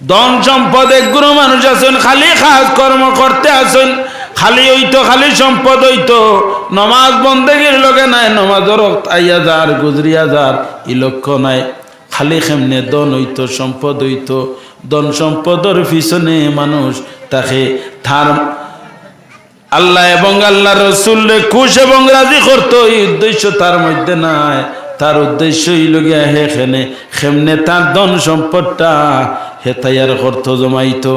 ধন সম্পদ একগুলো মানুষ আছেন, খালি কাজ কর্ম করতে আছেন, খালি হইতো, খালি সম্পদ হইতো। নমাজ বন্দেগীর লগে নাই, নমাজর আইয়া যার গুজরিয়া যার, ই লক্ষ্য নাই। খালি খেমনে দন হইতো, সম্পদ হইতো। দন সম্পদর পিছনে মানুষ তাকে থার আল্লাহ এবং আল্লাহ রসুল খুশ এবং রাজি করতো, এই উদ্দেশ্য তার মধ্যে নাই। তার উদ্দেশ্যই লগিয়া হে খেনে খেমনে তার ধন সম্পদটা হে তাইয়ার অর্থ জমাইতো।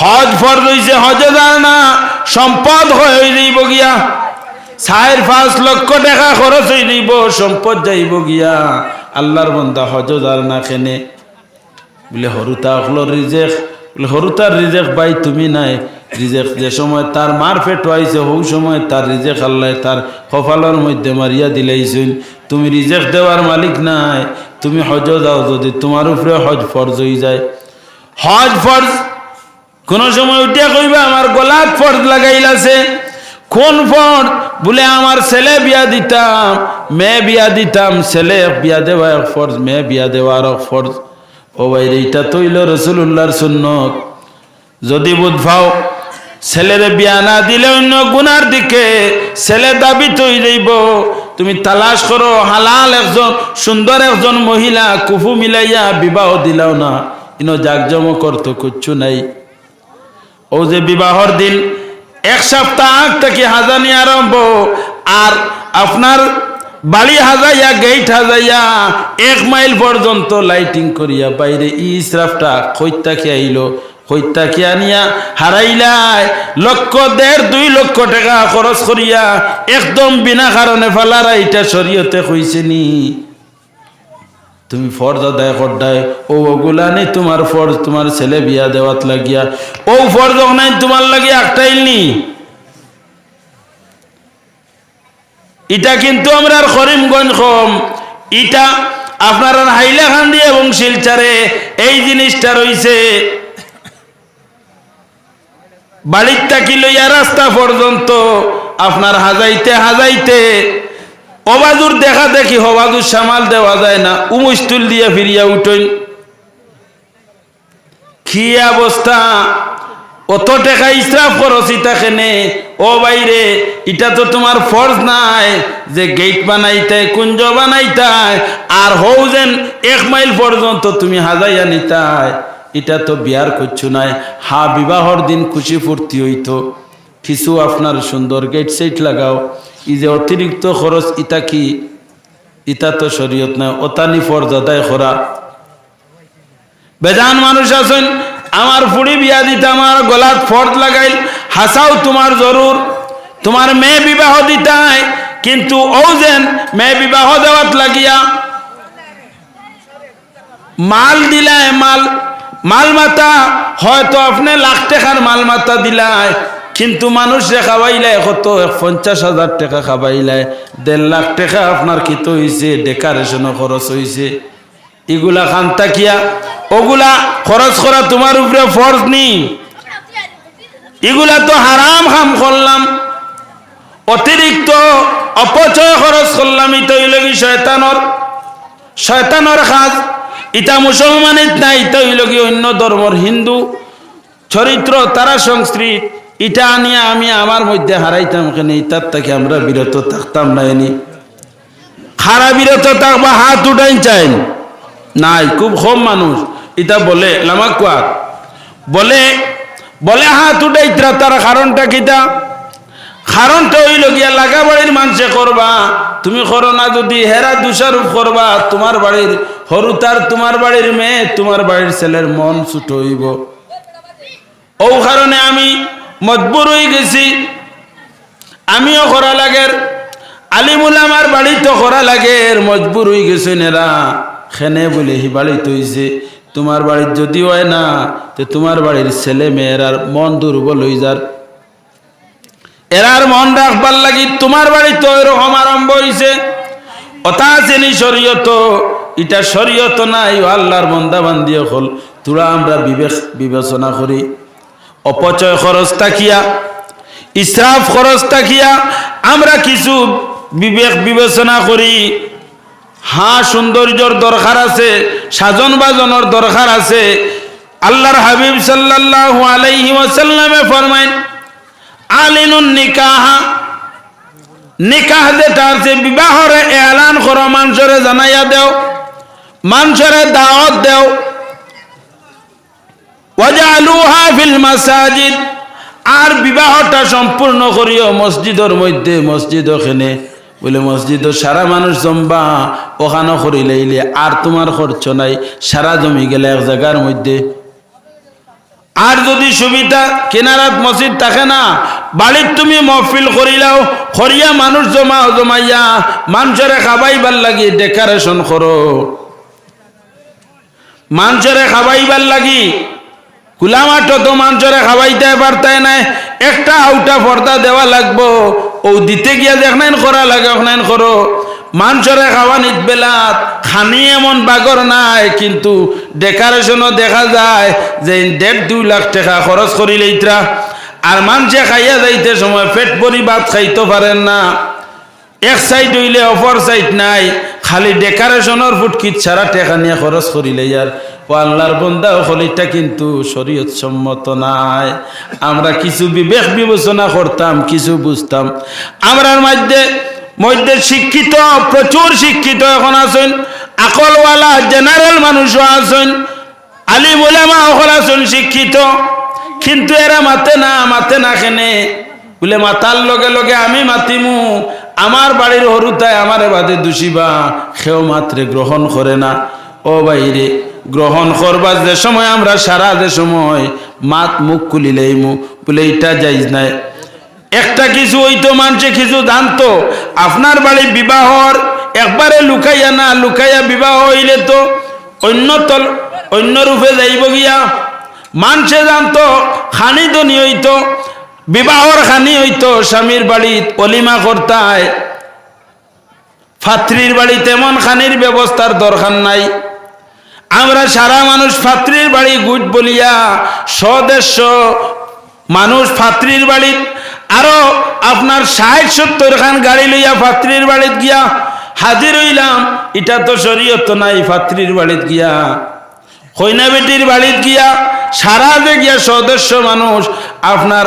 হজ ফরজ হইছে, হজে যায় না, সম্পদ হয়ে যাইব গিয়া। চার পাঁচ লক্ষ টাকা খরচ হয়ে যাইব, সম্পদ যাইব গিয়া। আল্লাহর বন্দা হজ যার না খেনে বলে, হরুতা হলো রিজেক। বলে, হরুতার রিজেক ভাই, তুমি নাই। রিজেক যে সময় তার মার পেট আইছে হৌ সময় তার রিজেক আল্লাহ তার কপালের মধ্যে মারিয়া দিলাইছিল তুমি রিজেক দেওয়ার মালিক নাই। তুমি হজ যাও যদি তোমার উপরে হজ ফরজ হয়ে যায়। হজ ফরজ? কোন সময় উঠিয়া কইবা, আমার গলাত ফর্দ লাগাইলাছে। কোন ফর্দ বলে, আমার ছেলে বিয়া দিতাম, মেয়ে বিয়া দিতাম, ছেলে বিয়া দেওয়া এক ফর্জ, মেয়ে বিয়া দেওয়ার এক ফর্জ। ও বাইরে, এটা তৈল রসুল্লাহর সুন্নত। যদি বুধ ভাও ছেলের বিয়া না দিলে অন্য গুনার দিকে ছেলে দাবি তৈ তুমি তালাশ করো, হালাল একজন, সুন্দর একজন মহিলা, কুফু মিলাইয়া বিবাহ দিলাও না। ইনো জাকজমক করতো কিচ্ছু নাই। ও যে বিবাহর দিন, এক সপ্তাহ আগ থেকে হাজানি আরম্ভ, আর আপনার বালি হাজাইয়া গেট হাজাইয়া, এক মাইল পর্যন্ত লাইটিং করিয়া বাইরে ইসরাফটা খৈত্যাকে আইলো। খৈত্যাকে আনিয়া হারাইলাই, লক্ষ দেড় দুই লক্ষ টাকা খরচ করিয়া একদম বিনা কারণে ফালারা এটা শরীয়তে কইছে নি। তুমি ফর্জ আদায় করদায় ও ওগুলা নেই তোমার ফর্জ, তোমার ছেলে বিয়া দেওয়াত লাগিয়া, ও ফর্জ নাই তোমার লাগিয়া একটাই নি। এটা কিন্তু আমরা করিমগঞ্জ কম। এটা আপনার হাইলাকান্দি এবং শিলচারে এই জিনিসটা রইছে। বাড়ির থাকি লইয়া রাস্তা পর্যন্ত, আপনার হাজাইতে হাজাইতে অবাজুর দেখা দেখি হবাজুর সামাল দেওয়া যায় না উমস্তুল দিয়ে ফিরিয়া উঠইন কি অবস্থা? অত টাকা ইসরাফ করছি তাখানে ও বাইরে এটা তো তোমার ফর্জ নাই যে গেট বানাইতে কুঞ্জ বানাইতাই আর হৌ যেন এক মাইল পর্যন্ত তুমি হাজাইয়া নিতাই এটা তো বিয়ার করছ নাই। হা, বিবাহর দিন খুশি ফুর্তি হইতো। কিছু আপনার সুন্দর গেট সেট লাগাও। ই যে অতিরিক্ত খরচ ইটা কি? ইটা তো শরীয়ত নাই অতানি ফর্জ আদায় করা বেজান মানুষ আছেন, আমার ফুড়ি বিয়া দিতে আমার গলাত ফর্দ লাগাইল। হাসাও তোমার জরুর। তোমার মেয়ে বিবাহ দিতাই কিন্তু ও যেন মেয়ে বিবাহ দেওয়াত লাগিয়া। মাল দিলায় মাল মাল মাতা হয়তো আপনি লাখ টাকার মাল মাতা দিলায়, কিন্তু মানুষ খাওয়াইলে, কত পঞ্চাশ হাজার টাকা খাওয়াইলে, দেড় লাখ টাকা আপনার কিত হয়েছে ডেকারেশনও খরচ হয়েছে এগুলা খান তাকিয়া ওগুলা খরচ করা তোমার উপরে ফর্জ নি। এগুলা তো হারাম খাম করলাম। অতিরিক্ত অপচয় খরচ করলাম ইতো ইলগি শয়তানর শয়তানর খাজ ইটা মুসলমানিত নাই ইতো ইলগি অন্য ধর্মর হিন্দু চরিত্র, তারা সংস্কৃত। ইটা আনিয়া আমি আমার মধ্যে হারাইতাম কেন ইটার থেকে আমরা বিরত থাকতাম না এনি। খারা বিরত থাকবা, হাত উঠাই চাইন। নাই, খুব কম মানুষ। এটা বলে লামাক কোয়াক বলে বলে হাত উঠাইতরা, তার কারণটা কিতা? কারণটা হইল গিয়া লাগা বাড়ির মানুষে করবা। তুমি করো না যদি হেরা দুষারূপ করবা, তোমার বাড়ির হরুতার তোমার বাড়ির মেয়ে, তোমার বাড়ির ছেলের মন ছুট হইব। ও কারণে আমি মজবুর হয়ে গেছি। আমিও করা লাগের। আলিমুল আমার বাড়ি তো করা লাগের, মজবুর হয়ে গেছে এরা খেনে বলে হি বাড়ি তৈছে তোমার বাড়ির যদি হয় না, তো তোমার বাড়ির ছেলে মেয়েরার মন দুর্বল হয়ে যার। এরার মন রাখবার লাগি তোমার বাড়ি তো এরকম আরম্ভ হয়েছে অতা শ্রেণি শরীয়ত এটা শরীয়ত নাই আল্লাহর বন্দা বান্দি হল। তোরা আমরা বিবেক বিবেচনা করি। অপচয় খরচ তাকিয়া ইসরাফ খরচ তাকিয়া আমরা কিছু বিবেক বিবেচনা করি। হ্যাঁ সৌন্দর্যর দরকার আছে, সাজন বাজনের দরকার আছে। আল্লাহর হাবিব সাল্লাল্লাহু আলাইহি ওয়াসাল্লামে ফরমাইন আলিনুন নিকাহা। নিকাহ যেটা আছে, বিবাহরে এলান করো, মানুষরে জানাইয়া দেও, মানুষরে দাওয়াত দেও। ওয়াজালুহা ফিল মাসাজিদ। আর বিবাহটা সম্পূর্ণ করিও মসজিদের মধ্যে, মসজিদ ওখানে। বলে মসজিদ, সারা মানুষ জমবা, ওখানে করি লাইলে আর তোমার খরচ নাই, সারা জমি গেলে এক জায়গার মধ্যে আর যদি সুবিধা কেনারাত মসজিদ থাকে না, বাড়ির তুমি মহফিল করিলাও, করিয়া মানুষ জমা জমাইয়া মানুষের খাবাইবার লাগি ডেকারেশন করো। মানুষের খাবাইবার লাগি কুলামাটো তো মানুষের খাবাইতে পারতায় নাই, একটা আউটা পর্দা দেওয়া লাগবো, ও দিতে গিয়া দেখনাইন করা লাগে করো। মানুষরে খাওয়ানিত বেলাত। খানি এমন বাগর নাই, কিন্তু ডেকারেশনও দেখা যায় যে দেড় দুই লাখ টাকা খরচ করিলে ইতরা। আর মানুষে খাইয়া যাইতে সময় পেট ভরি ভাত খাইতে পারেন না। এক সাইড হইলে অপর সাইড নাই, খালি ডেকারেশনের ফুটকিট ছাড়া টেকা নিয়ে খরচ করিলে ইয়ার। ও আল্লাহর বন্দা হলিটা কিন্তু শরীয়ত সম্মত নাই। আমরা কিছু বিবেক বিবেচনা করতাম, কিছু বুঝতাম। আমরার মধ্যে মধ্যে শিক্ষিত, প্রচুর শিক্ষিত এখন আছেন। আকলওয়ালা জেনারেল মানুষও আছেন। আলী বলেমা অকল আছেন শিক্ষিত। কিন্তু এরা মাতে না মাতে না খেনে বলে, মাতার লগে লগে আমি মাতিমু। আমার বাড়ির হরুতায় আমার বাদে দোষিবা। সেও মাত্রে গ্রহণ করে না। ও বাইরে, গ্রহণ করবার যে সময়, আমরা সারা যে সময় মাত মুখ খুলিলেই মু বলে এটা যাইজ নাই। একটা কিছু হইতো, মানছে কিছু জানতো। আপনার বাড়ি বিবাহর, একবারে লুকাইয়া না লুকাইয়া বিবাহ হইলে তো অন্য তল, অন্য রূপে যাইব গিয়া। মানছে জানতো, খানি দনি হইতো, বিবাহর খানি হইতো, স্বামীর বাড়িত অলিমা কর্তায়। ফাত্রির বাড়ি তেমন খানির ব্যবস্থার দরকার নাই। আমরা সারা মানুষ ফাত্রির বাড়ি গুট বলিয়া স্বদেশ মানুষ ফাত্রির বাড়িত আরও আপনার ষাট, সত্তর খান গাড়ি লইয়া ফাত্রির বাড়িত গিয়া হাজির হইলাম এটা তো শরীয়ত নাই ফাত্রির বাড়িত গিয়া। কইনা বেটির বাড়িত গিয়া সারা যে গিয়া সদস্য মানুষ আপনার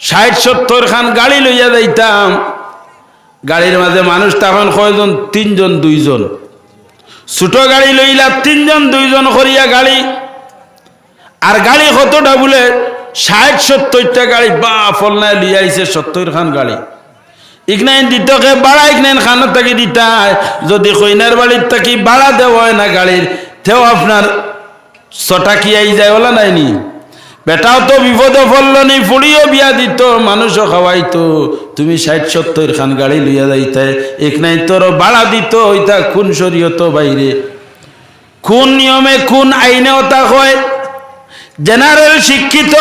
ষাট, সত্তর খান গাড়ি লইয়া যাইতাম। গাড়ির মাঝে মানুষ তখন কয়জন? তিনজন, দুইজন। ছোট গাড়ি লইলা তিনজন, দুইজন করিয়া গাড়ি। আর গাড়ি কতটা বলে ষাট, সত্তরটা গাড়ি বা ফলনায় লিয়ে আইছে সত্তর খান গাড়ি ইকনাইন দিতকে বাড়া ইকনাইন খানত থাকি দিতায় যদি কইনার বাড়ির থাকি বাড়া দেওয়া হয় না গাড়ির, তেও আপনার ছটা কি আই যায়, ওলা নাইনি বেটাও তো বিপদে ফলল নি, ফুড়িও বিয়া দিত, মানুষও খাওয়াইতো। তুমি ষাট সত্তর খান গাড়ি লইয়া যাইতে এক নাই তোর বাড়া দিত, ওইটা কোন শরীয়ত বাইরে। কোন নিয়মে কোন আইনে ওটা হয় জেনারেল শিক্ষিত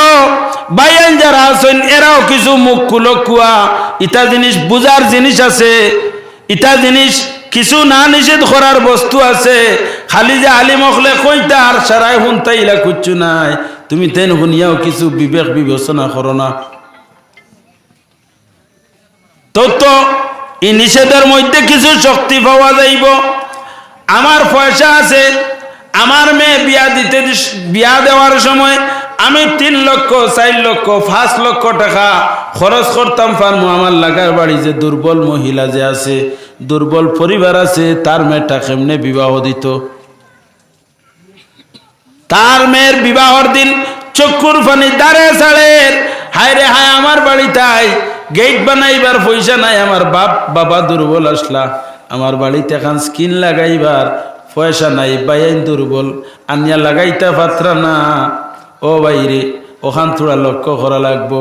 বাইন যারা আছেন, এরাও কিছু মুখ কুলকুয়া ইটা জিনিস বুজার জিনিস আছে, ইটা জিনিস কিছু না নিষেধ করার বস্তু আছে, খালি যে আলিম হলে কইতা, আর সারাই শুনতাইলা কুচ্ছু নাই। তুমি তেন শুনিয়াও কিছু বিবেক বিবেচনা করো না। তো তো, এই নিষেধের মধ্যে কিছু শক্তি পাওয়া যাইব। আমার পয়সা আছে আমার মেয়ে বিয়া দিতে বিয়া দেওয়ার সময় আমি তিন লক্ষ, চার লক্ষ, পাঁচ লক্ষ টাকা খরচ করতাম পারমু। আমার লাগার বাড়ি যে দুর্বল মহিলা যে আছে, দুর্বল পরিবার আছে, তার মেয়েটা কেমনে বিবাহ দিত? তার মেয়ের বিবাহর দিন চক্ষুর ফানি দাঁড়ে সাড়ের হায় রে হায়, আমার বাড়িটাই গেট বানাইবার পয়সা নাই। আমার বাপ, বাবা দুর্বল আসলা। আমার বাড়িতে এখন স্কিন লাগাইবার পয়সা নাই বাইন দুর্বল, আনিয়া লাগাইতে পাত্রা না। ও বাইরে, ওখান থোড়া লক্ষ্য করা লাগবো।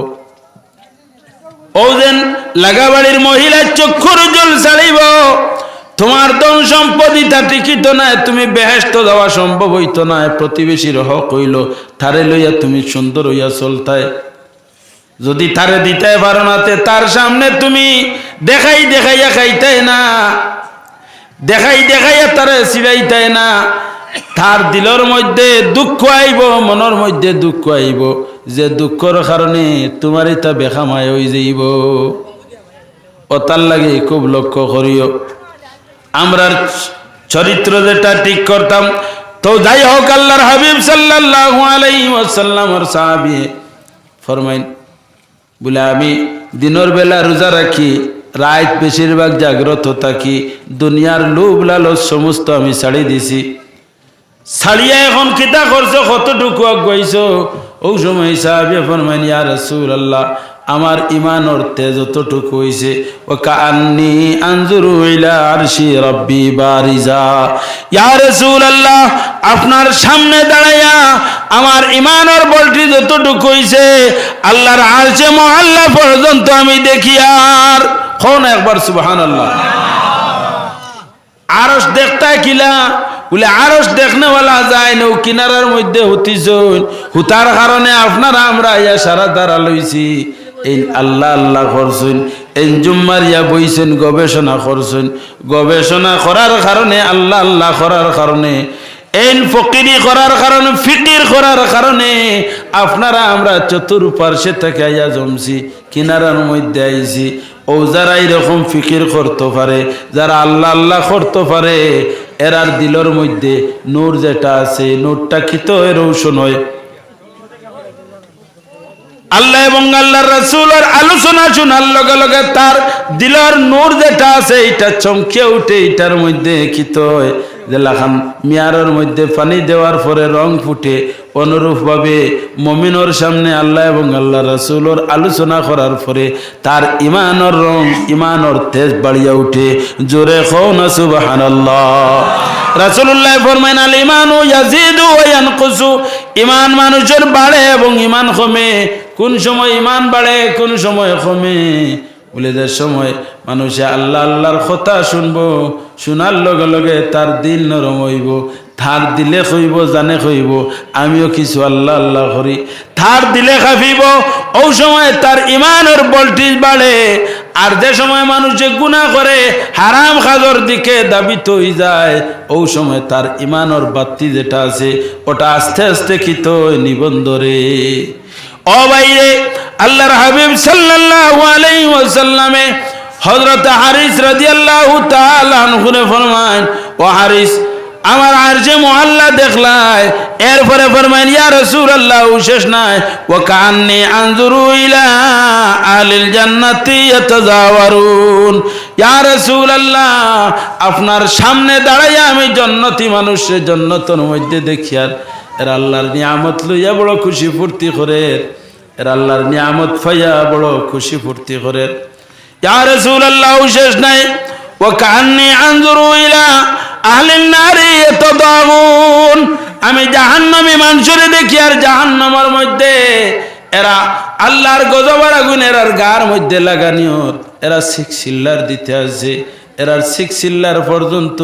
ও যেন লাগাবাড়ির মহিলার চক্ষুর জল ছাড়িব তোমার ধন সম্পত্তি তা টিকিত নাই, তুমি বেহেস্ত দেওয়া সম্ভব হইত না প্রতিবেশীর হক হইল, তারে লইয়া তুমি সুন্দর হইয়া চলতায় যদি তারে দিতে পারো না তার সামনে তুমি দেখাই দেখাইয়া খাইতাই না। দেখাই দেখাইয়া তারে চিরাইতাই না। তার দিলর মধ্যে দুঃখ আইব মনের মধ্যে দুঃখ আইব যে দুঃখর কারণে তোমার এটা বেখামায় হয়ে যাইব। ও তার লাগে খুব লক্ষ্য করিও আমরার চরিত্র যেটা ঠিক করতাম তো যাই হোক আল্লাহর হাবিব সাল্লাল্লাহু আলাইহি ওয়াসাল্লামর সাহাবী ফরমাইন বলে আমি দিনের বেলা রোজা রাখি রাত বেশিরভাগ জাগ্রত থাকি, দুনিয়ার লোভ লালচ সমস্ত আমি ছাড়ি দিছি। ছাড়িয়া এখন কিতা করছ, কতটুকু আগাইছ ও সময় সাহাবি ফরমাইন ইয়া রাসূলুল্লাহ, আমার ইমানর তেজ যতটুকু হইছে ও কান্নি আনজুরু ইলা আরশি রাব্বি বারিজা। ইয়া রাসূলুল্লাহ, আপনার সামনে দাঁড়াইয়া আমার ইমানর বলটি যতটুকু হইছে, আল্লাহর আরশে মহল্লা পর্যন্ত আমি দেখি আর কোন একবার, সুবহানাল্লাহ। আরস দেখতা কিলা? বলে আরস দেখনে বলা যায়, নৌ কিনারার মধ্যে হুতিস হুতার কারণে আপনারা আমরা ইয়া সারা দ্বারা লইছি। এই আল্লাহ আল্লাহ করছেন। এই জুম্মারিয়া বইছেন, গবেষণা করছেন। গবেষণা করার কারণে, আল্লাহ আল্লাহ করার কারণে। এই ফকিরি করার কারণে, ফিকির করার কারণে আপনারা আমরা চতুর্পার্শ্বে থেকে আইয়া জমছি, কিনারার মধ্যে আইছি। ও যারা এরকম ফিকির করতে পারে, যারা আল্লাহ আল্লাহ করতে পারে, এরার দিলর মধ্যে নূর যেটা আছে, নূরটা খিত এর ঔষণ হয় আল্লাহ এবং আল্লাহর রাসূলের আলোচনা শোনার লগে লগে তার দিলর নূর যেটা আছে এটা চমকে উঠে এটার মধ্যে খিত হয়। যেলাখান মিয়ারের মধ্যে পানি দেওয়ার পরে রং ফুটে, অনুরূপভাবে মমিনর সামনে আল্লাহ এবং আল্লাহ রাসূলের আলোচনা করার পরে তার ইমানর রং ইমানর তেজ বাড়িয়া উঠে। জোরে ইমান মানুষের বাড়ে এবং ইমান কমে। কোন সময় ইমান বাড়ে, কোন সময় কমে। যে সময় মানুষে আল্লাহ আল্লাহর কথা শুনব, শোনার লগে লগে তার দিল নরম হইব থার দিলে কইব জানে কইব আমিও কিছু আল্লাহ আল্লাহ করি। থার দিলে খাফিব, ও সময় তার ইমানের বলটিস বাড়ে, আর যে সময় মানুষ যে গুণা করে, হারাম খাজর দিকে দাবিত হয়ে যায়, ও সময় তার ইমানের বাত্তি যেটা আছে, ওটা আস্তে আস্তে খিত নিবন্ধরে। ও বাইরে আল্লাহর হাবিব সাল্লাল্লাহু আলাইহি ওয়াসাল্লামে হযরত হারিস রাদিয়াল্লাহু তাআলা আনহুরে ফরমান ও হারিস, আমার আর যে মহল্লা দেখলাই এরপরে ফরমান ইয়া রাসূলুল্লাহ শেষ নাই। ও কান্নি আনজুরু ইলা আলিল জান্নাতি ইয়াতাজাওয়ারুন। ইয়া রাসূলুল্লাহ, আপনার সামনে দাঁড়াইয়া আমি জান্নাতি মানুষের জান্নাতের মধ্যে দেখি আর এর আল্লাহর নিয়ামত লইয়া বড় খুশি ফুর্তি করে। এর আল্লাহর নিয়ামত ফাইয়া বড় খুশি ফুর্তি করে। ইয়া রাসূলুল্লাহ শেষ নাই। ও কান্নি আনজুরু ইলা আহলিন নারী ইয়াতাদাউন। আমি জাহান্নামী মানুষরে দেখি আর জাহান্নামের মধ্যে এরা আল্লাহর গজবার আগুন এরার গার মধ্যে লাগানিয়ত। এরা শিখ সিল্লার দিতে আসে। এরার শিখ সিল্লার পর্যন্ত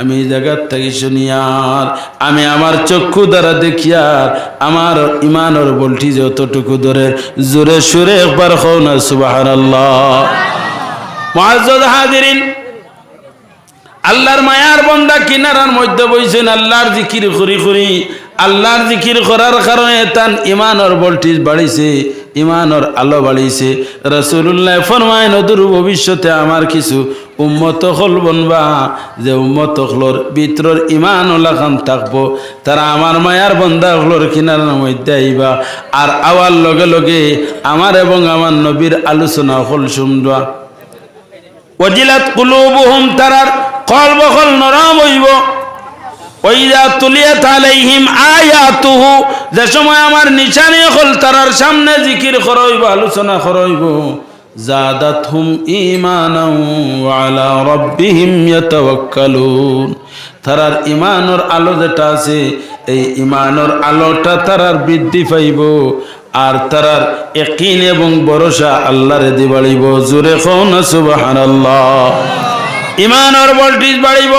আমি জায়গার থেকে শুনিয়ার আমি আমার চক্ষু দ্বারা দেখিয়ার আমার ইমানর বলটি যতটুকু ধরে জোরে সুরে একবার হও না সুবাহান আল্লাহ আল্লাহর মায়ার বন্দা কিনারার মধ্যে বইছেন আল্লাহর জিকির করি করি আল্লাহর জিকির করার কারণে তান ইমানর ভোল্টেজ বাড়িছে, ইমানর আলো বাড়িছে। রসুল্লাহ ফরমায় নদূর ভবিষ্যতে আমার কিছু উম্মত হল বনবা, যে উম্মত হলর ভিতরর ইমান ওলাখান থাকব। তারা আমার মায়ার বন্দা হলর কিনারার মধ্যে আইবা। আর আওয়ার লগে লগে আমার এবং আমার নবীর আলোচনা হল শুনবা। ওজিলাত কুলুবুহুম, তারার কল নরম হইব। যে আমার নিশানি হল তারার সামনে জিকির করইব আলোচনা করইব জাদাতহুম ঈমানাও আলা রাব্বিহিম ইয়াতাওয়াক্কালুন। তারার ইমানর আলো যেটা আছে, এই ইমানর আলোটা তারার বৃদ্ধি পাইব আর তারার একিন এবং ভরসা আল্লাহরে দি বাড়িব জোরে কোন সুবহানাল্লাহ। ইমানর ভোল্টেজ বাড়িব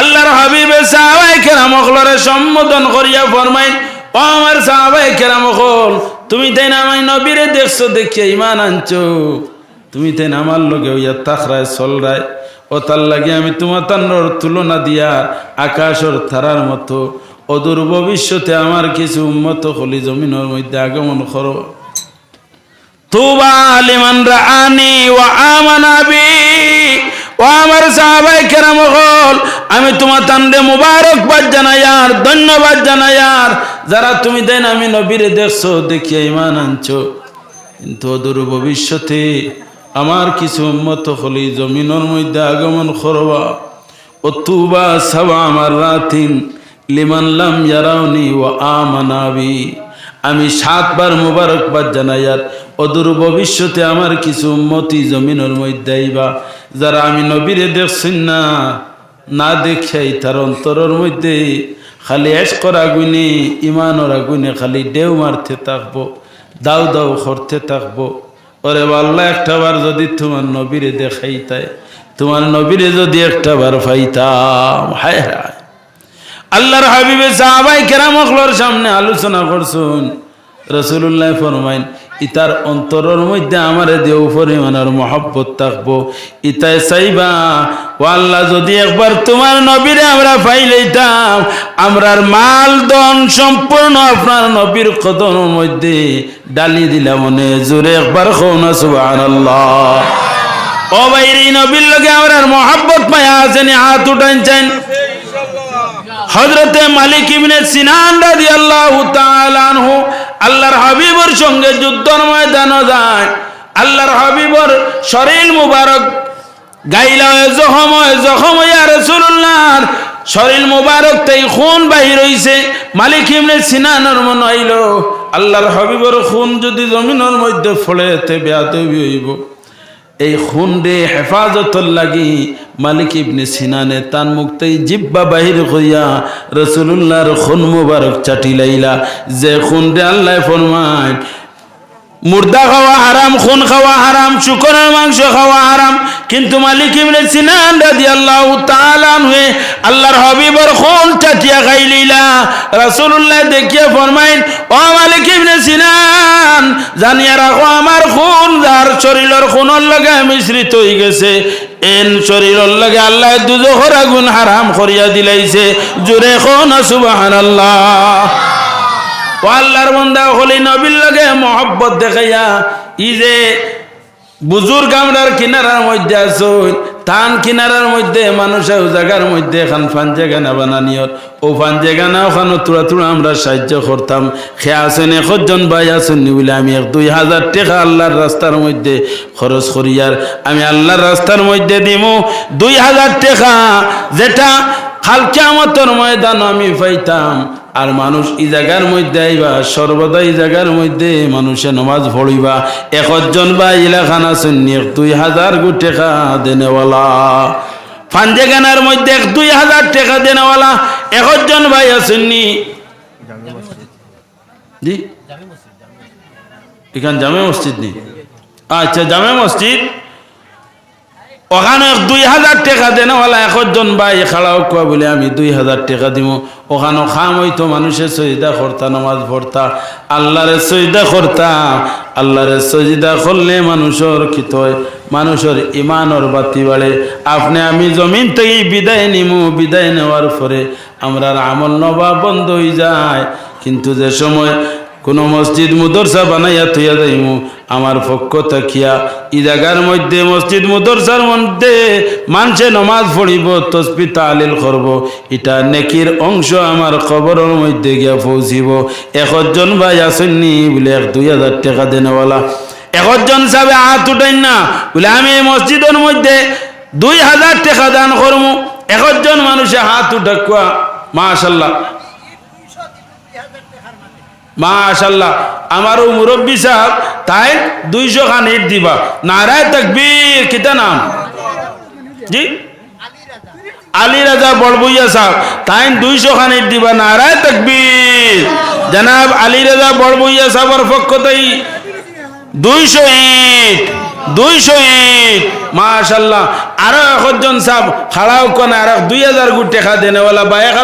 আল্লাহর হাবিবে সাহাবাই কেরাম অখলরে সম্বোধন করিয়া ফরমাইন, ও আমার সাহাবাই কেরাম অখল তুমি তাই না আমায় নবীরে দেখছ, দেখিয়া ইমান আনছো? তুমি তাই না আমার লগে ইয়া তাখরায় চলরায় ও তার লাগে আমি তোমার তান্নর তুলনা দিয়া আকাশর থারার মতো। অদূর ভবিষ্যতে আমার কিছু উন্মত হলি জমিনের মধ্যে আগমন করো। তুবা লিমান রাআনি ওয়া আমানা ও আমার সাহাবাই কেরাম হল, আমি তোমার তান্ডে মুবারকবাদ জানাই আর ধন্যবাদ জানাই আর। যারা তুমি দেন আমি নবীরে দেখছ, দেখিয়ে ইমান আনছো। কিন্তু অদূর ভবিষ্যতে আমার কিছু উন্মত হলি জমিনের মধ্যে আগমন করবা। ও তুবা সাবা আমার রাতিন লিমান লাম ইয়ারাউনি ও আমানাবি আমি সাতবার মুবারকবাদ জানাই আর অদূর ভবিষ্যতে আমার কিছু উন্মতি জমিনের মধ্যে আইবা, যারা আমি নবীরে দেখছেন না না দেখাই তার অন্তরের মধ্যে খালি এস করা গুনে ইমানর আগুনে খালি ডেউ মারতে থাকব, দাও দাও করতে থাকব। ওরে বাল্লা, একটা বার যদি তোমার নবীরে দেখাইতাই তোমার নবীরে যদি একটা বার পাইতাম, হায় হায়। আল্লাহর হাবিবে সাহাবাই কেরামকলোর সামনে আলোচনা করছুন। রসুল্লাহ ফরমাইন ইতার অন্তরের মধ্যে আমার দেও, পরিমাণের মহব্বত থাকব। ইতায় চাইবা, ও আল্লাহ, যদি একবার তোমার নবীরে আমরা পাইলেইতাম, আমরার মাল দন সম্পূর্ণ আপনার নবীর কদমের মধ্যে ডালি দিলাম মনে। জোরে একবার খোনা সুবাহ আল্লাহ ও বাইরি নবীর লগে আমরার মহব্বত পায়া আছেন হাত উঠাইছেন হজরতে মালিক ইবনে সিনান রাদিয়াল্লাহু তাআলা আনহু আল্লাহর হাবিবর সঙ্গে যুদ্ধর ময়দান যায়। আল্লাহর হাবিবর শরীর মুবারক গাইলা জখম হয়ে জখম হইয়া রাসূলুল্লাহর শরীর মুবারক তাই খুন বাহির হইছে। মালিক ইমনে সিনানোর মন হইল, আল্লাহর হাবিবর খুন যদি জমিনের মধ্যে ফলে তে বেয়াদবি হইব। এই খুনরে হেফাজতর লাগি মালিক ইবনে সিনানে তান মুক্তাই জিব্বা বাহির করিয়া রসুল্লাহর খুন মুবারক চাটি লাইলা। যে খুনরে আল্লাহ ফরমায়, মুর্দা খাওয়া হারাম, খুন খাওয়া হারাম, শুকরের মাংস খাওয়া হারাম। কিন্তু মালিক ইবনে সিনান রাদিয়াল্লাহু তাআলা হয়ে আল্লাহর হাবিবর খুন চাটিয়া খাইলিলা রাসূলুল্লাহ দেখিয়া ফরমাইন ও মালিক জানিয়া রাখো, আমার খুন, যার শরীরের খুনের লগে মিশ্রিত হয়ে গেছে। এন শরীরের লগে আল্লাহ দুজোহর আগুন হারাম করিয়া দিলাইছে। জোরে খুন সুবহানাল্লাহ। ও আল্লাহর বন্দা হলি নবীর লগে মহব্বত দেখাইয়া, ই যে বুজুর্গ আমরার কিনারার মধ্যে আছো টান কিনারার মধ্যে মানুষের জায়গার মধ্যে এখান ফাঞ্জেগানা বানানিয়র ও ফাঞ্জেগানা ওখানে তুড়া তুড়া আমরা সাহায্য করতাম। খে আছেন একজন ভাই আছেন নি বলে আমি এক দুই হাজার টাকা আল্লাহর রাস্তার মধ্যে খরচ করিয়ার আমি আল্লাহর রাস্তার মধ্যে দিমু দুই হাজার টাকা, যেটা হালকে আমতর ময়দান আমি পাইতাম। আর মানুষ এই জায়গার মধ্যে আইবা, সর্বদা এই জায়গার মধ্যে মানুষে নমাজ পড়িবা। একজন বা ইলাখানা শুনি দুই হাজার গু টাকা দেনেওয়ালা ফাঞ্জেগানার মধ্যে এক দুই হাজার টাকা দেনেওয়ালা। একজন ভাই আছেননি জি? এখান জামে মসজিদ নেই। আচ্ছা জামে মসজিদ? ওখানে দুই হাজার টাকা দেনওয়ালা একজন ভাই খাড়াও কোয়া বলে, আমি দুই হাজার টাকা দিব। ওখানে খাম হইতো মানুষের সজিদা করতা, নমাজ পড়তা, আল্লাহরে সজিদা করতাম আল্লাহরে সজিদা করলে মানুষের কিত হয়, মানুষের ইমানর বাতি বাড়ে। আপনি, আমি জমিন থেকে বিদায় নিমু, বিদায় নেওয়ার পরে আমরা আমল নবা বন্ধ হয়ে যায়। কিন্তু যে সময় কোনো মসজিদ মুদরসা বানাইয়া থইয়া যাইমু। আমার পক্ষ থাকিয়া ই জায়গার মধ্যে, মসজিদ মুদরসার মধ্যে মানুষে নমাজ পড়িব, তসবি তালিল করব। এটা নেকির অংশ আমার খবরের মধ্যে গিয়া পৌঁছিব। একজন ভাই আসেননি, বলে এক দুই হাজার টাকা দেনেওয়ালা। একজন সাবে হাত উঠাই না, বলে আমি এই মসজিদের মধ্যে দুই হাজার টাকা দান করব একজন মানুষে হাত উঠাকুয়া মাশাল্লাহ। মাশাল্লাহ আমারও মুরব্বী সাহেব, তাই দুইশো খান ইট দিবা। নারায় তকবীর, কিতা নাম? জি? আলী রাজা তাই দুইশো খান ইট দিবা। নারায় তকবীর। জনাব আলী রাজা বড়বইয়া সাহেবের পক্ষ তাই দুইশো ইট দুইশো ইট মাশাল্লাহ আরও একজন সাহেব খাড়াও কোন আর দুই হাজার গুট টাকা দেনেওয়ালা বা এক হাজার